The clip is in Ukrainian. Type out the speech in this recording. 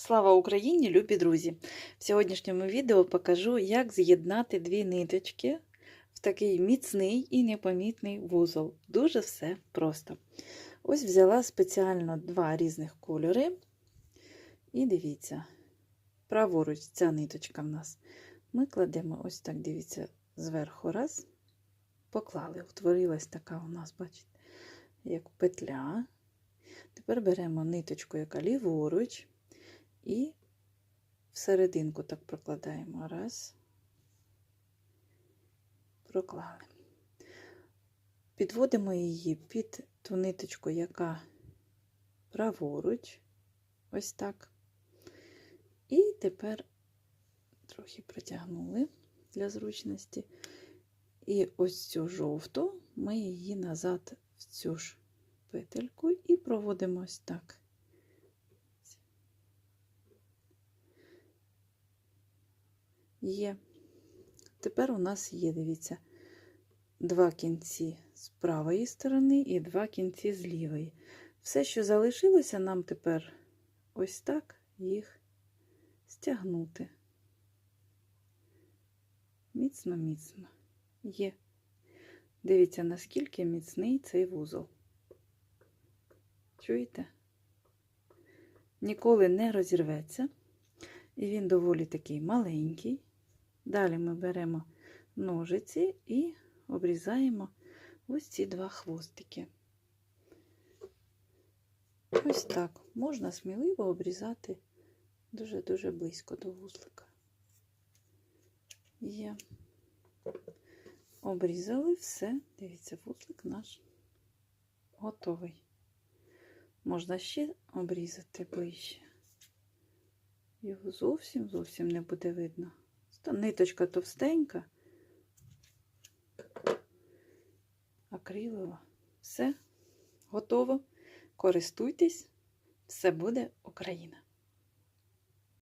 Слава Україні, любі друзі! В сьогоднішньому відео покажу, як з'єднати дві ниточки в такий міцний і непомітний вузол. Дуже все просто. Ось взяла спеціально два різних кольори. І дивіться, праворуч ця ниточка в нас. Ми кладемо ось так, дивіться, зверху раз. Поклали, утворилась така у нас, бачите, як петля. Тепер беремо ниточку, яка ліворуч. І всерединку так прокладаємо. Раз. Проклали. Підводимо її під ту ниточку, яка праворуч. Ось так. І тепер трохи протягнули для зручності. І ось цю жовту ми її назад в цю ж петельку і проводимо ось так. Є. Тепер у нас є, дивіться, два кінці з правої сторони і два кінці з лівої. Все, що залишилося, нам тепер ось так їх стягнути. Міцно, міцно. Є. Дивіться, наскільки міцний цей вузол. Чуєте? Ніколи не розірветься. І він доволі такий маленький. Далі ми беремо ножиці і обрізаємо ось ці два хвостики. Ось так. Можна сміливо обрізати дуже-дуже близько до вузлика. Є. Обрізали все. Дивіться, вузлик наш готовий. Можна ще обрізати ближче. Його зовсім зовсім не буде видно. Ниточка товстенька, акрилова. Все, готово. Користуйтесь, все буде Україна!